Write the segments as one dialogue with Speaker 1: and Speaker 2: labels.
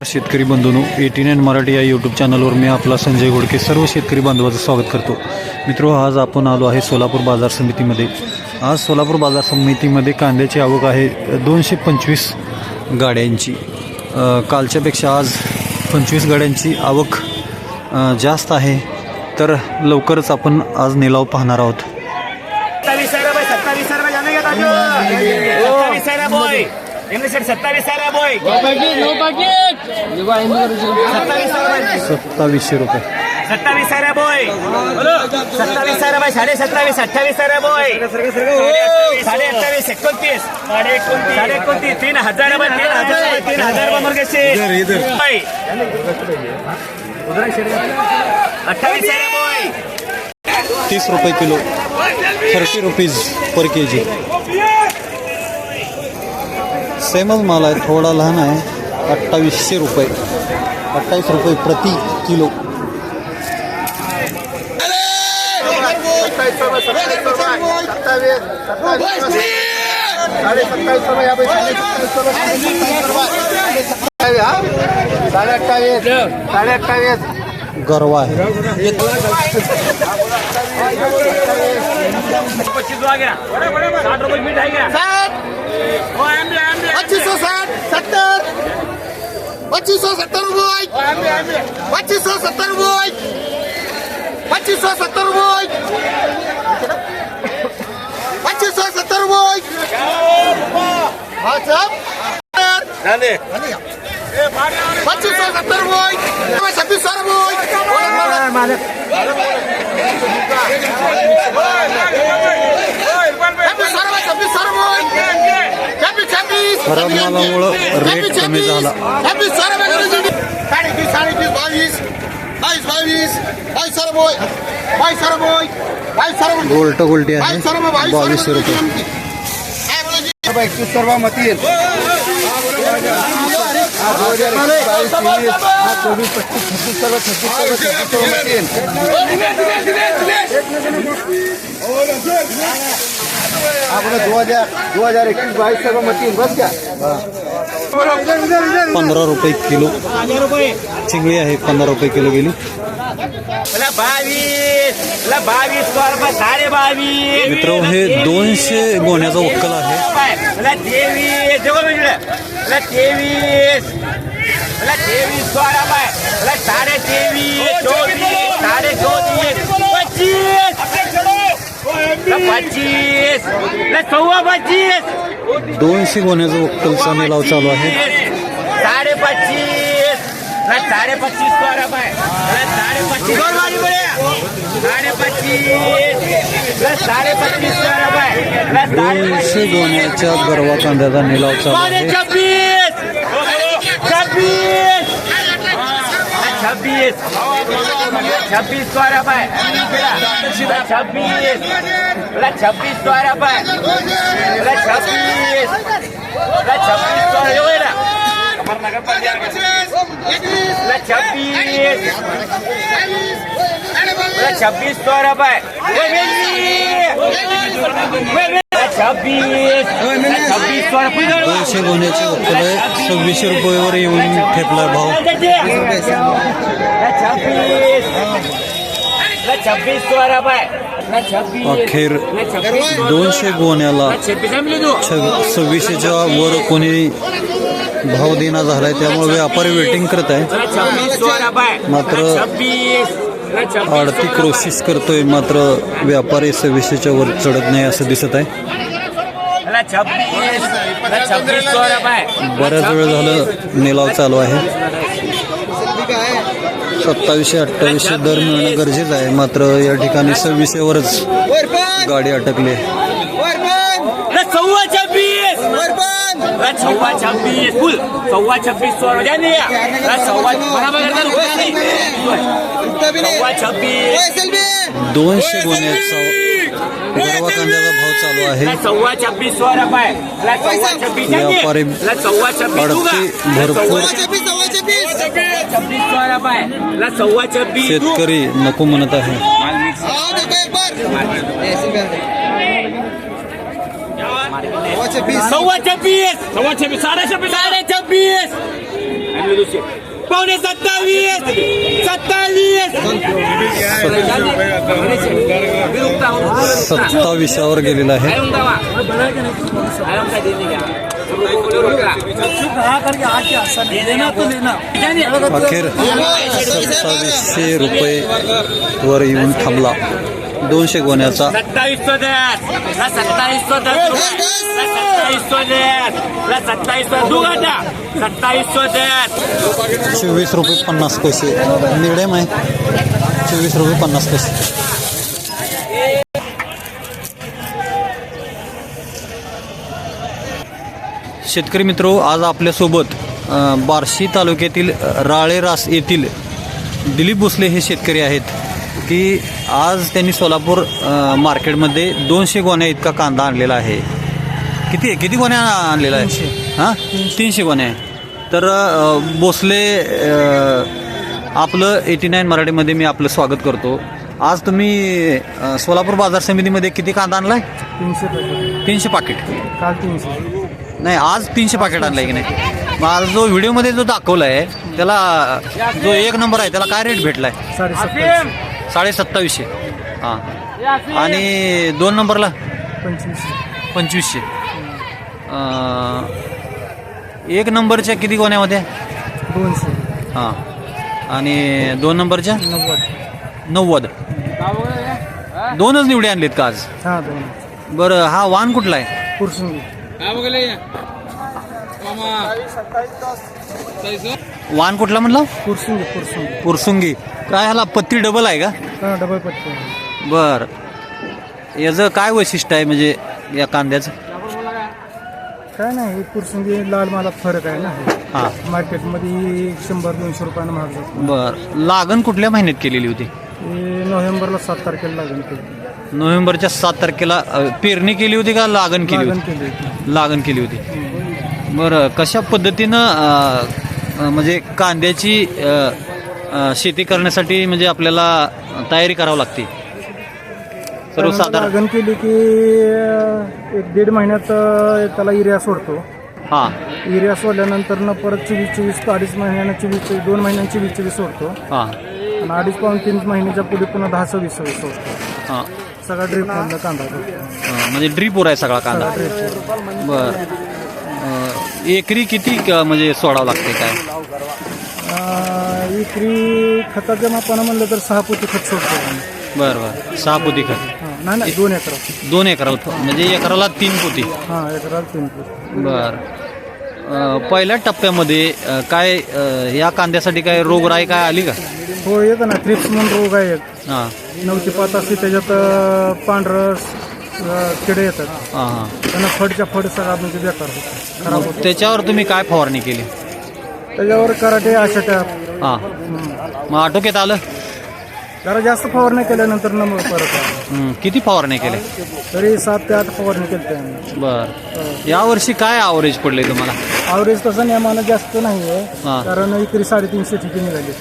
Speaker 1: शेतकरी बंधूंनो eighty nine Marathi या YouTube चॅनलवर मी आपला संजय घोडके सर्व शेतकरी बांधवाचं स्वागत करतो. मित्रो आज आपण आलो आहे सोलापूर बाजार समितीमध्ये. आज सोलापूर बाजार समितीमध्ये कांद्याची आवक आहे दोनशे पंचवीस गाड्यांची. कालच्यापेक्षा आज पंचवीस गाड्यांची आवक जास्त आहे. तर लवकरच आपण आज निलाव पाहणार आहोत.
Speaker 2: बॉय बॉय
Speaker 1: सत्तावीसशे रुपये.
Speaker 2: सत्तावीस आहे रे बॉय सत्तावीस आहे रे बाई साडे सत्तावीस अठ्ठावीस आहे रे बॉय साडे अठ्ठावीस एकोणतीस. साडे एकोणतीस साडे एकोणतीस तीन हजार तीन हजार तीन हजार. अठ्ठावीस आहे रे बॉय
Speaker 1: तीस रुपये kilo thirty rupees per K G सेमच माल आहे थोडा लहान आहे. अठ्ठावीसशे रुपये. अठ्ठावीस रुपये प्रति किलो.
Speaker 3: साडे अठ्ठावीस. साडे अठ्ठावीस
Speaker 1: गरवा आहे.
Speaker 2: पच्चीस आ गया साठ
Speaker 3: सौ सत्तर पच्चीस सौ सत्तर. रुपये. पच्चीस सौ सत्तर रुपये. पच्चीस सौ सत्तर रुपये. पच्चीस सौ सत्तर रुपये. हाँ साहब. पच्चीस सौ सत्तर रुपये. जी साढ़े बीस साढ़े बीस बाईस बाईस बाईस बाईस सौ रुपये बाईस सौ रुपये बाईस सौ रुपये
Speaker 1: गोल्ट गोल्टी आहे
Speaker 3: बाईस सौ रुपये बाईस
Speaker 1: बावीसशे रुपये
Speaker 3: एकतीस सौ रुपये मतीन चौबीस पच्चीस छब्बीस सौ छब्बीस सौ छब्बीस सौ आपण दो हजार दो हजार एकवीस बाईस सौ मतीन बस क्या
Speaker 1: पंधरा रुपये किलो चिंगळी आहे पंधरा रुपये किलो गेली मित्र हे दोनशे गोण्याचा वक्कल आहे.
Speaker 2: तेवीस तेवीस तेवीस सोळा बाय. साडे तेवीस चोवीस साडे चोवीस पच्चीस. पच्चीस सव्वा पच्चीस.
Speaker 1: दोनशे गोण्याचा वक्कलचा निलाव चालू आहे.
Speaker 2: साडे पच्चीस. मला साडे पच्चीस बाय मला साडे पच्चीस साडे पच्चीस। मला साडे पच्चीस सोळा बाय मला साडे
Speaker 1: दोनशे गोण्याच्या गरवा कांद्याचा निलाव चालू
Speaker 2: छब्बीस। छब्बीस। छब्बीस। छब्बीस सौ रुपये छब्बीस। छब्बीस सौ रुपये बोला छब्बीस। छब्बीस ना मेरी छब्बीस छब्बीस सौ रुपये
Speaker 1: दोनशे गोण्याचे आहे. सव्वीसशे रुपयेवर येऊन ठेपला भाव.
Speaker 2: छब्बीस सौ
Speaker 1: अखेर दोनशे गोण्याला सव्वीसशेच्या वर कोणी भाव देना झालाय त्यामुळे व्यापारी वेटिंग करत आहे. मात्र आडती क्रोसिस करतोय मात्र व्यापारी सव्वीसशेच्या वर चढत नाही असं दिसत आहे. बऱ्याच वेळ झालं निलाव चालू आहे. सत्तावीसशे अठ्ठावीसशे दर मिळणं गरजेचं आहे मात्र या ठिकाणी सव्वीसशेवरच गाडी अटकली आहे.
Speaker 2: सव्वा छब्बीस ला सव्वा छब्बीस फुल सव्वा छब्बीस सौ रुपये नहीं ला सव्वा बराबर करता रुपये नहीं सव्वा छब्बीस
Speaker 1: दोनशे गोण्याचा गरवा कांद्याचा भाव चालू आहे.
Speaker 2: ला सव्वा छब्बीस. सौ रुपये ला सव्वा छब्बीस.
Speaker 1: व्यापारी
Speaker 2: ला सव्वा छब्बीस दूंगा.
Speaker 1: अडती
Speaker 2: ला
Speaker 1: भरपूर
Speaker 2: सव्वा छब्बीस सौ रुपये ला सव्वा छब्बीस
Speaker 1: शेतकरी नको म्हणत आहे
Speaker 3: बार
Speaker 2: सव्वा छब्बीस। सव्वा छब्बीस साडे छब्बीस। साडे छब्बीस। पावणे सत्तावीस। सत्तावीस।
Speaker 1: सत्तावीसावर गेलेला आहे अखेर सत्तावीसशे रुपये वर येऊन थांबला दोनशे गोण्याचा. चोवीस रुपये पन्नास पैसे. मिडियम आहे चोवीस रुपये पन्नास पैसे. शेतकरी मित्रो आज आपल्यासोबत बार्शी तालुक्यातील राळेरास येथील दिलीप भोसले हे शेतकरी आहेत. की आज त्यांनी सोलापूर मार्केटमध्ये दोनशे गोण्या इतका कांदा आणलेला आहे. किती आहे? किती गोण्या आणलेला आहे? हां? तीनशे गोण्या आहे. तर भोसले आपलं एटी नाईन मराठीमध्ये मी आपलं स्वागत करतो. आज तुम्ही सोलापूर बाजार समितीमध्ये किती कांदा आणलाय?
Speaker 4: तीनशे पाकिट
Speaker 1: तीनशे पाकिट.
Speaker 4: काल तीनशे.
Speaker 1: नाही आज तीनशे पाकिट आणलंय की नाही? आज जो व्हिडिओमध्ये जो दाखवला आहे त्याला जो एक नंबर आहे त्याला काय रेट भेटलाय?
Speaker 4: साडेसत्तावीस
Speaker 1: साडे सत्तावीसशे हां. आणि दोन नंबरला?
Speaker 4: पंचवीसशे.
Speaker 1: पंचवीसशे. अं, एक नंबरच्या किती गोण्यामध्ये?
Speaker 4: दोनशे.
Speaker 1: हां. आणि दोन नंबरच्या?
Speaker 4: नव्वद.
Speaker 1: नव्वद. दोनच निवडे आणलेत का आज?
Speaker 4: हां दोन.
Speaker 1: बरं हा वाण कुठला आहे?
Speaker 4: पुरसुंगी
Speaker 1: वाण कुठला म्हणला?
Speaker 4: पुरसुंगी पुरसुंगी.
Speaker 1: पुरसुंगी. काय ह्याला पत्ती डबल आहे का?
Speaker 4: हां डबल पट्टी
Speaker 1: बर. याचं काय वैशिष्ट्य आहे म्हणजे या कांद्याचं?
Speaker 4: काय नाही ही पुरसुंगी लाल मालात फरक आहे ना.
Speaker 1: हां.
Speaker 4: मार्केटमध्ये शंभर दोनशे रुपयानं महाग जातो
Speaker 1: बर. लागण कुठल्या महिन्यात केलेली होती?
Speaker 4: हे नोव्हेंबरला सात तारखेला लागण केली
Speaker 1: नोव्हेंबरच्या सात तारखेला अ, पेरणी केली होती का लागण केली
Speaker 4: लागण
Speaker 1: होती?
Speaker 4: केली होती.
Speaker 1: लागण केली होती. बरं कशा पद्धतीनं अ, म्हणजे कांद्याची शेती करण्यासाठी म्हणजे आपल्याला तयारी करावी लागते. सर्वसाधारण
Speaker 4: लागण केली की एक दीड महिन्यात त्याला युरिया सोडतो.
Speaker 1: हां.
Speaker 4: युरिया सोडल्यानंतर परत चोवीस चोवीस अडीच महिन्यानं चोवीस चोवीस दोन महिन्यांची चोवीस चोवीस सोडतो.
Speaker 1: हां.
Speaker 4: आणि अडीच पाऊन तीन महिन्याच्या पुढे पुन्हा दहा सव्वीस सव्वीस सोडतो.
Speaker 1: हां.
Speaker 4: सगळा ड्रीप कांदा
Speaker 1: म्हणजे ड्रीपवर आहे सगळा कांदा.
Speaker 4: ड्रीप
Speaker 1: बर. एकरी किती म्हणजे सोडावं लागते काय?
Speaker 4: अं, विक्री खताच्या मापानं म्हणलं तर सहा पोती खत सोडतो आम्ही.
Speaker 1: बरं बरं. सहा पोती खत.
Speaker 4: हां नाही नाही दोन एकर.
Speaker 1: दोन एकराला म्हणजे एकराला तीन पोती.
Speaker 4: हां एकराला तीन पोती.
Speaker 1: बर. अ, पहिल्या टप्प्यामध्ये अ, काय अ, या कांद्यासाठी काय रोगराई काय आली का?
Speaker 4: हो येतं ना. थ्रिप्स म्हणून रोग आहे एक
Speaker 1: हां.
Speaker 4: नऊशे पाच असते त्याच्यात अं, पांढरं अं, किडे येतात.
Speaker 1: हां हां.
Speaker 4: त्यांना फडच्या फड सगळा म्हणजे बेकार होतो. खराब होतो.
Speaker 1: त्याच्यावर तुम्ही काय फवारणी केली?
Speaker 4: त्याच्यावर कराटे अशा त्या
Speaker 1: हां. मग आटोक्यात आलं?
Speaker 4: जरा जास्त फवारणी केल्यानंतर न मग परत आलं.
Speaker 1: हं, किती फवारणी केले?
Speaker 4: तरी सात ते आठ फवारणी केली आम्ही.
Speaker 1: बर. यावर्षी काय आवरेज पडले तुम्हाला?
Speaker 4: आवरेज तसं नियमानं जास्त नाही आहे. कारण इकडे साडेतीनशे ठिकाणी निघाली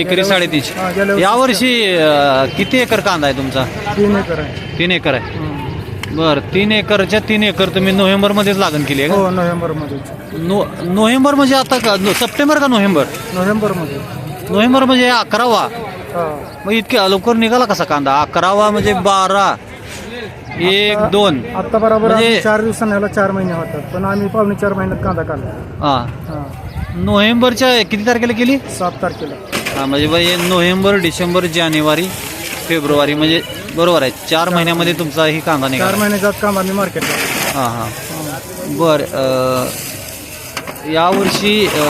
Speaker 1: एकरी
Speaker 4: हां, गेल्या
Speaker 1: साडेतीनशे
Speaker 4: वर्षी-
Speaker 1: यावर्षी अ, किती एकर कांदा आहे तुमचा?
Speaker 4: तीन एकर आहे.
Speaker 1: तीन एकर आहे. बर तीन एकरच्या तीन एकर तुम्ही नोव्हेंबर मध्येच लागण केली आहे
Speaker 4: हो नोव्हेंबरमध्ये
Speaker 1: नो नोव्हेंबर म्हणजे आता का? नो- सप्टेंबर का नोव्हेंबर?
Speaker 4: नोव्हेंबरमध्ये.
Speaker 1: नोव्हेंबर म्हणजे अकरावा.
Speaker 4: हा.
Speaker 1: मग इतक्या लवकर निघाला कसा कांदा? अकरावा म्हणजे बारा. एक दोन.
Speaker 4: आता बरोबर
Speaker 1: म्हणजे-
Speaker 4: आम्ही चार दिवसांनी ह्याला चार महिने होतात. पण आम्ही पावणे चार महिन्यात कांदा काढला.
Speaker 1: हा.
Speaker 4: हा.
Speaker 1: नोव्हेंबरच्या किती तारखेला केली?
Speaker 4: सात तारखेला.
Speaker 1: हा म्हणजे बाई नोव्हेंबर डिसेंबर जानेवारी फेब्रुवारी म्हणजे बरोबर आहे. चार महिन्यामध्ये तुमचा ही कांदा
Speaker 4: चार
Speaker 1: निघाला
Speaker 4: महिन्याचा कांदा आम्ही मार्केटला
Speaker 1: हां हां. बर अ, यावर्षी अ,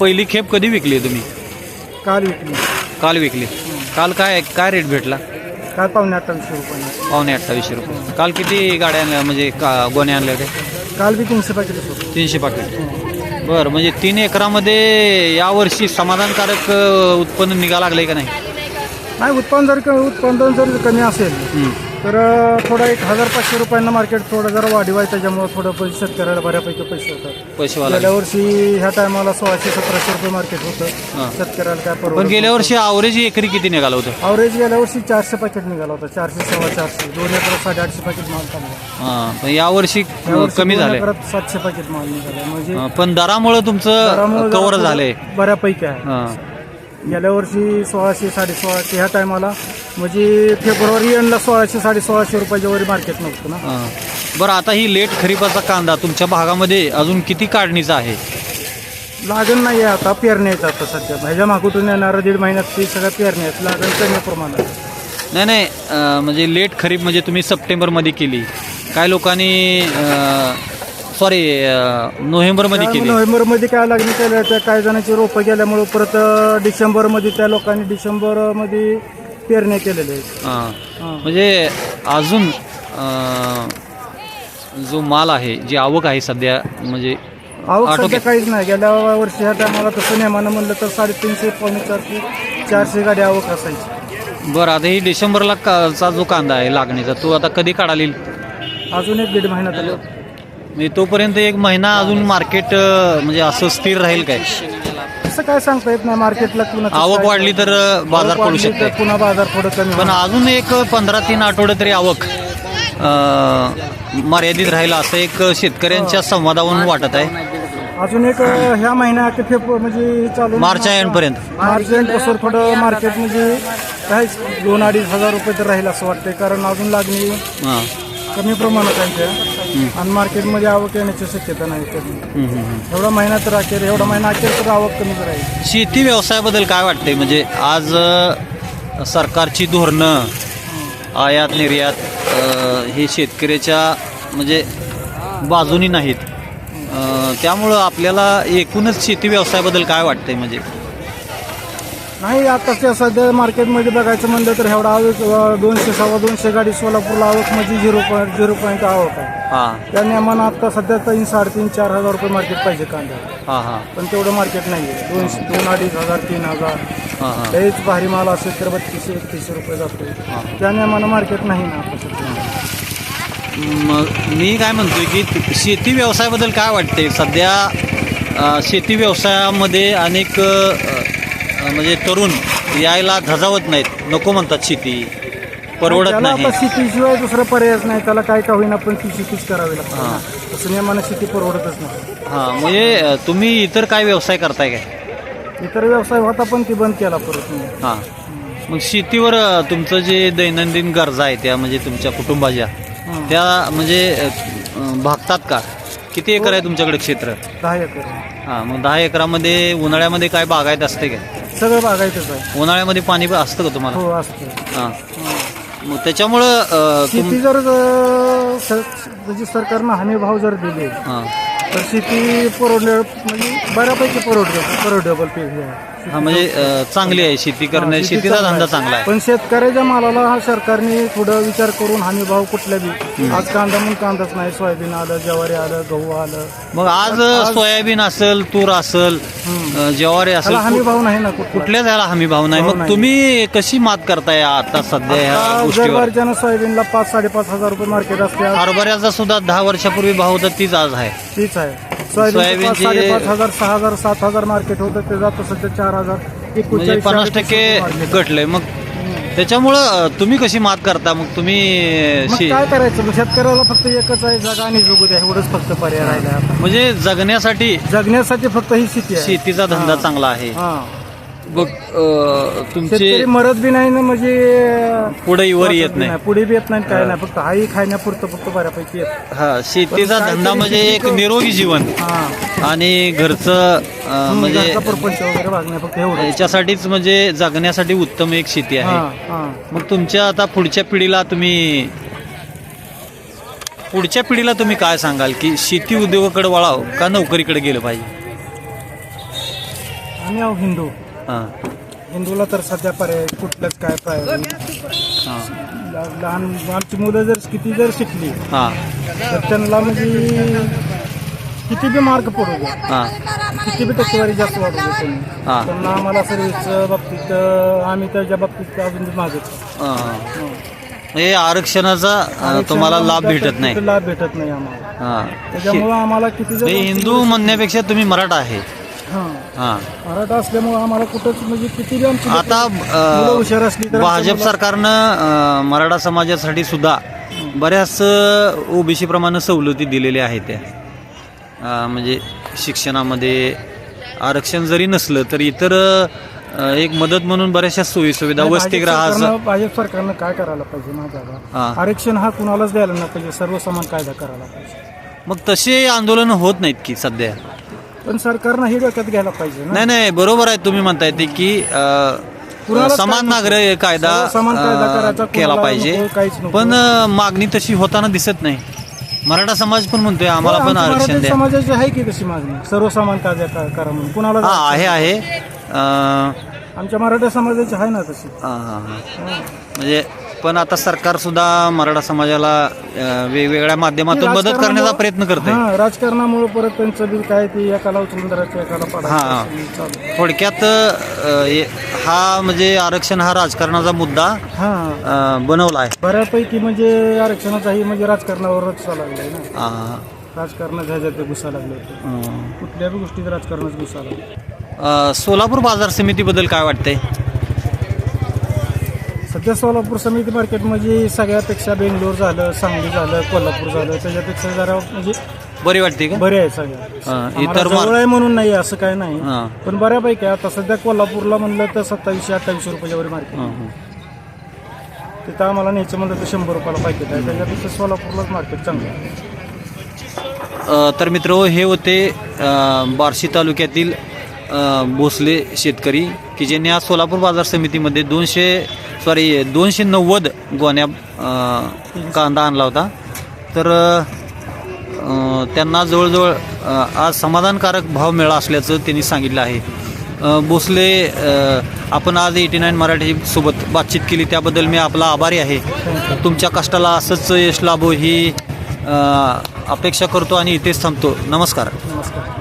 Speaker 1: पहिली खेप कधी विकली तुम्ही?
Speaker 4: काल विकली.
Speaker 1: काल विकली. काल काय काय रेट भेटला?
Speaker 4: काल पावणे अठ्ठावीसशे रुपये.
Speaker 1: पावणे अठ्ठावीसशे रुपये. काल किती गाड्या आणल्या म्हणजे का गोण्या आणल्या होत्या
Speaker 4: काल बी तीनशे पाकिट होतं.
Speaker 1: तीनशे पाकिट बरं म्हणजे तीन एकरामध्ये यावर्षी समाधानकारक अ, उत्पन्न निघा लागलंय का नाही?
Speaker 4: नाही उत्पन्न जर क- उत्पादन जर कमी असेल. तर अं, थोडा एक हजार पाचशे रुपयांना मार्केट थोडं जरा वाढीव आहे त्याच्यामुळे थोडं पैसे शेतकऱ्याला बऱ्यापैकी पैसे होतात.
Speaker 1: पैसेवाला
Speaker 4: गेल्या वर्षी ह्या टायमाला सोळाशे सतराशे रुपये मार्केट होतं. शेतकऱ्याला काय
Speaker 1: पण
Speaker 4: परवडत
Speaker 1: गेल्या वर्षी आवरेज एकरी किती निघालं होतं?
Speaker 4: अवरेज गेल्या वर्षी चारशे पॅकेट निघाला होता चारशे सव्वा चारशे. दोन एकरात साडेआठशे पॅकेट माल चालला
Speaker 1: हां पण यावर्षी
Speaker 4: यावर्षी
Speaker 1: कमी झाले.
Speaker 4: सातशे पॅकेट माल निघाला. म्हणजे
Speaker 1: पण दरामुळं तुमचं
Speaker 4: दरामुळे
Speaker 1: कव्हर
Speaker 4: जरा
Speaker 1: झालंय
Speaker 4: बऱ्यापैकी आहे.
Speaker 1: हां.
Speaker 4: गेल्या वर्षी सोळाशे साडेसोळाशे ह्या टायमाला म्हणजे फेब्रुवारी एंडला सोळाशे साडेसोळाशे रुपयाच्या वर मार्केट नव्हतं ना.
Speaker 1: हां. बरं आता ही लेट खरीपाचा कांदा तुमच्या भागामध्ये अजून किती काढणीचा आहे?
Speaker 4: लागण नाही आहे आता पेरण्या आहेत आता सध्या. ह्याच्या मागून येणाऱ्या दीड महिन्यात ती सगळ्या पेरण्या आहेत. लागण कमी प्रमाणात.
Speaker 1: नाही नाही अं, म्हणजे लेट खरीप म्हणजे तुम्ही सप्टेंबरमध्ये केली. काय लोकांनी सॉरी नोव्हेंबरमध्ये केली.
Speaker 4: नोव्हेंबरमध्ये काय लागणी केल्या त्या काही जणांची रोपं गेल्यामुळे परत अं, डिसेंबरमध्ये त्या लोकांनी डिसेंबरमध्ये पेरण्या केलेल्या आहेत.
Speaker 1: हां. म्हणजे अजून अं, जो माल आहे जी आवक आहे सध्या म्हणजे
Speaker 4: आवक सध्या
Speaker 1: आटोक्यात
Speaker 4: काहीच नाही. गेल्या वर्षी ह्या टायमाला तसं नेमानं म्हणलं तर साडेतीनशे पावणे चारशे चारशे गाडी आवक असायची.
Speaker 1: बरं आता ही डिसेंबरला का- चा जो कांदा आहे लागणीचा तो आता कधी काढाल येईल?
Speaker 4: अजून एक दीड महिना तरी.
Speaker 1: म्हणजे तोपर्यंत एक महिना अजून मार्केट म्हणजे असं स्थिर राहील काय?
Speaker 4: असं काय सांगता येत नाही मार्केटला कुणाचं
Speaker 1: आवक वाढली तर बाजार पडू शकते.
Speaker 4: पुन्हा बाजार थोडं कमी
Speaker 1: पण. अजून एक पंधरा तीन आठवडे तरी आवक मर्यादित राहील असं एक शेतकऱ्यांच्या संवादावरून वाटत आहे.
Speaker 4: अजून एक ह्या महिन्यात फेब्रुवारी म्हणजे चालू
Speaker 1: मार्च एंडपर्यंत.
Speaker 4: मार्च एंडपासून थोडं मार्केट म्हणजे काय दोन अडीच हजार रुपये तर राहील असं वाटतंय. कारण अजून लागणी
Speaker 1: हां.
Speaker 4: कमी प्रमाणात आहे आणि मार्केटमध्ये आवक येण्याची शक्यता नाही कमी
Speaker 1: हम्म.
Speaker 4: एवढा महिना तर अखेर एवढा महिना अखेर तर आवक कमीच राहील
Speaker 1: शेती व्यवसायाबद्दल काय वाटतंय? म्हणजे आज अ, सरकारची धोरणं आयात निर्यात अ, हे शेतकऱ्याच्या म्हणजे बाजूनी नाहीत. अ, त्यामुळं आपल्याला एकूणच शेती व्यवसायाबद्दल काय वाटतंय? म्हणजे
Speaker 4: नाही आताच्या सध्या मार्केटमध्ये बघायचं म्हणलं तर एवढा आवक दोनशे सव्वा दोनशे गाडी सोलापूरला आवक म्हणजे झिरो पॉईंट झिरो पॉईंट आवक आहे.
Speaker 1: हां.
Speaker 4: त्या नियमानं आता सध्या तीन साडेतीन चार हजार रुपये मार्केट पाहिजे कांदा.
Speaker 1: हां हां.
Speaker 4: पण तेवढं मार्केट नाही आहे दोनशे दोन अडीच हजार तीन हजार.
Speaker 1: हां हां.
Speaker 4: लईच भारी माल असेल तर बत्तीसशे एकतीसशे रुपये जातो त्या नियमानं मार्केट नाही ना आता सध्या.
Speaker 1: मग मी काय म्हणतोय की शेती व्यवसायाबद्दल काय वाटते सध्या अ, शेती व्यवसायामध्ये अनेक अ, म्हणजे तरुण यायला धजावत नाहीत. नको म्हणतात शेती. परवडत
Speaker 4: त्याला
Speaker 1: नाही.
Speaker 4: आता शेतीशिवाय दुसरा पर्यायच नाही त्याला काय का होईना पण ती शेतीच करावी लागते. ना. तसं नियमानं शेती परवडतच नाही.
Speaker 1: हां म्हणजे अ, तुम्ही इतर काय व्यवसाय करताय काय?
Speaker 4: इतर व्यवसाय होता पण ती बंद केला परत मी
Speaker 1: हां. मग शेतीवर अ, तुमचं जे दैनंदिन गरजा आहे त्या म्हणजे तुमच्या कुटुंबाच्या
Speaker 4: हं.
Speaker 1: त्या म्हणजे अ, अ, भागतात का? किती एकर आहे तुमच्याकडे क्षेत्र?
Speaker 4: दहा एकर.
Speaker 1: हां मग दहा एकरामध्ये उन्हाळ्यामध्ये काय बागायत असते काय?
Speaker 4: सगळं बागायतच आहे
Speaker 1: उन्हाळ्यामध्ये पाणी असतं का तुम्हाला?
Speaker 4: हो असतं.
Speaker 1: हां. मग त्याच्यामुळं अ, तुम
Speaker 4: शेती जर अं, स- म्हणजे सरकारनं हमी भाव जर दिले
Speaker 1: हां.
Speaker 4: तर शेती परवडले म्हणजे बऱ्यापैकी परवडते परवडेबल पीक आहे.
Speaker 1: हा म्हणजे चांगली आहे. शेती करणे
Speaker 4: शेती
Speaker 1: शेतीचा धंदा. चांगला आहे.
Speaker 4: पण शेतकऱ्याच्या मालाला हा सरकारने थोडं विचार करून हमी भाव कुठल्या बी आज कांदा म्हणून कांदाच नाही सोयाबीन आलं ज्वारी आलं गहू आलं.
Speaker 1: मग आज सोयाबीन असेल तूर असेल ज्वारी असेल
Speaker 4: त्याला हमी भाव नाही ना कुठला?
Speaker 1: कुठल्याच याला हमी भाव नाही? मग. तुम्ही कशी मात करताय आता सध्या ह्या
Speaker 4: आता
Speaker 1: गोष्टीवर?
Speaker 4: जरबारच्यानं सोयाबीनला पाच साडेपाच हजार रुपये मार्केट असते आज
Speaker 1: हरभऱ्याचा सुद्धा दहा वर्षापूर्वी भाव होता तीच आज आहे.
Speaker 4: तीच आहे. साडेपाच हजार सहा हजार सात हजार मार्केट होतं ते जातं सध्या चार हजार.
Speaker 1: म्हणजे
Speaker 4: एकोणचाळीस
Speaker 1: पन्नास टक्के. घटलंय. मग त्याच्यामुळं अ, तुम्ही कशी मात करता? मग तुम्ही
Speaker 4: मग
Speaker 1: शे-
Speaker 4: काय करायचं? मग शेतकऱ्याला फक्त एकच आहे जगा आणि जगू द्या. एवढंच फक्त पर्याय राहिला
Speaker 1: म्हणजे जगण्यासाठी
Speaker 4: जगण्यासाठी फक्त ही शेती आहे.
Speaker 1: शेतीचा धंदा
Speaker 4: हा.
Speaker 1: चांगला आहे.
Speaker 4: हा.
Speaker 1: बघ तुमचे
Speaker 4: शेतकरी मरत बी नाही ना म्हणजे
Speaker 1: पुढे वर येत नाही.
Speaker 4: पुढे बी येत नाही काय नाही फक्त हाही खाण्यापुरतं फक्त बऱ्यापैकी येत.
Speaker 1: हा शेतीचा
Speaker 4: पण
Speaker 1: धंदा
Speaker 4: काहीतरी
Speaker 1: म्हणजे एक निरोगी जीवन.
Speaker 4: हा.
Speaker 1: आणि घरचं अ, म्हणजे
Speaker 4: घरचा परपंच वगैरे भागण्या फक्त एवढं
Speaker 1: याच्यासाठीच म्हणजे जगण्यासाठी उत्तम एक शेती
Speaker 4: हा
Speaker 1: आहे
Speaker 4: हा.
Speaker 1: मग तुमच्या आता पुढच्या पिढीला तुम्ही पुढच्या पिढीला तुम्ही काय सांगाल की शेती उद्योगाकडे वळाव का नोकरीकडे गेलं पाहिजे?
Speaker 4: आम्ही आहो हिंदू.
Speaker 1: हा.
Speaker 4: हिंदूला तर सध्या पर्याय कुठलंच काय पाहिजे
Speaker 1: हा.
Speaker 4: लहान आमची मुलं जर किती जर शिकली
Speaker 1: हा.
Speaker 4: तर त्यांना म्हणजे किती बी मार्क पडू द्या.
Speaker 1: हा.
Speaker 4: किती बी टक्केवारी जास्त वाढू द्या त्यांनी
Speaker 1: हा.
Speaker 4: त्यांना आम्हाला सर्व्हिसच्या बाबतीत अं, आम्ही त्याच्या बाबतीत अजून बी मागत
Speaker 1: हा. हे आरक्षणाचा अ, तुम्हाला लाभ भेटत नाही.
Speaker 4: लाभ भेटत नाही आम्हाला.
Speaker 1: हा.
Speaker 4: त्याच्यामुळं आम्हाला किती जर
Speaker 1: हे हिंदू म्हणण्यापेक्षा तुम्ही मराठा आहे.
Speaker 4: हां. मराठा असल्यामुळं आम्हाला कुठंच म्हणजे किती आमची
Speaker 1: आता
Speaker 4: मुलं हुशार असली तर
Speaker 1: भाजप सरकारनं अ, मराठा समाजासाठी सुद्धा बऱ्याच ओबीसी प्रमाणे सवलती दिलेल्या आहेत त्या. अ, म्हणजे शिक्षणामध्ये आरक्षण जरी नसलं तरी इतर अ, एक मदत म्हणून बऱ्याचशा सोयी सुविधा
Speaker 4: नाही, भाजप
Speaker 1: वसतिगृहाचं
Speaker 4: सरकारनं- भाजप सरकारनं काय करायला पाहिजे
Speaker 1: हा.
Speaker 4: आरक्षण हा कुणालाच द्यायला नाही पाहिजे सर्व समान कायदा करायला पाहिजे.
Speaker 1: मग तसे आंदोलन होत नाहीत की सध्या?
Speaker 4: पण सरकारनं हे डोक्यात घ्यायला पाहिजे ना.
Speaker 1: नाही नाही बरोबर आहे तुम्ही म्हणताय ते की अ,
Speaker 4: कुणालाच
Speaker 1: समान
Speaker 4: काय.
Speaker 1: नागरिक कायदा
Speaker 4: समान कायदा
Speaker 1: अ,
Speaker 4: करायचा,
Speaker 1: केला
Speaker 4: कुणाला
Speaker 1: पाहिजे.
Speaker 4: नको, काहीच नको.
Speaker 1: पण अ, मागणी तशी होताना दिसत नाही. मराठा समाज पण म्हणतोय आम्हाला
Speaker 4: हो,
Speaker 1: पण
Speaker 4: आमच्या
Speaker 1: आरक्षण
Speaker 4: मराठी
Speaker 1: द्या.
Speaker 4: समाजाची आहे की तशी मागणी सर्व समान कायदा का- करा म्हणून. कुणाला
Speaker 1: हा आहे आहे. अ,
Speaker 4: आमच्या मराठा समाजाची आहे ना तशी.
Speaker 1: हा, हा, हा. म्हणजे पण आता सरकार सुद्धा मराठा समाजाला अ, वेगवेगळ्या माध्यमातून मदत करण्याचा प्रयत्न करते
Speaker 4: हा राजकारणामुळे परत त्यांचं बिल काय ते एकाला उचलून धरायचं एकाला
Speaker 1: हा.
Speaker 4: पडायचं चालू
Speaker 1: थोडक्यात अ, हे- हा म्हणजे आरक्षण हा राजकारणाचा मुद्दा
Speaker 4: हा.
Speaker 1: अ, बनवला आहे.
Speaker 4: बऱ्यापैकी म्हणजे आरक्षणाचाही म्हणजे राजकारणावरच चालू लागलाय ना.
Speaker 1: हा,
Speaker 4: राजकारणात ह्याच्यात ते घुसा लागले.
Speaker 1: हा.
Speaker 4: कुठल्या बी गोष्टीत राजकारणच घुसा लागले.
Speaker 1: अ, सोलापूर बाजार समितीबद्दल काय वाटतंय?
Speaker 4: सध्या सोलापूर समिती मार्केट म्हणजे सगळ्यापेक्षा बेंगलोर झालं सांगली झालं कोल्हापूर झालं त्याच्यापेक्षा जरा म्हणजे
Speaker 1: बरी वाटते का
Speaker 4: बरे आहे सगळ्या
Speaker 1: हा,
Speaker 4: आम्हाला
Speaker 1: इतर
Speaker 4: जवळ आहे म्हणून नाही असं काय नाही
Speaker 1: हा.
Speaker 4: पण बऱ्यापैकी आहे. आता सध्या कोल्हापूरला म्हणलं तर सत्तावीसशे अठ्ठावीसशे रुपयाच्या वर मार्केट
Speaker 1: हा, हा.
Speaker 4: तिथं आम्हाला न्यायचं म्हणलं तर शंभर रुपयाला पाकिट आहे त्याच्यापेक्षा सोलापूरलाच मार्केट चांगलं आहे
Speaker 1: अ, तर मित्र हे होते अ, बार्शी तालुक्यातील भोसले शेतकरी की ज्यांनी आज सोलापूर बाजार समितीमध्ये दोनशे सॉरी दोनशे नव्वद गोण्या कांदा आणला होता. तर त्यांना जवळजवळ आज समाधानकारक भाव मिळाला असल्याचं त्यांनी सांगितलं आहे. भोसले आपण आज एटी नाईन मराठीसोबत बातचीत केली त्याबद्दल मी आपला आभारी आहे. तुमच्या कष्टाला असंच यश लाभो ही अपेक्षा करतो आणि इथेच थांबतो. नमस्कार.
Speaker 4: नमस्कार.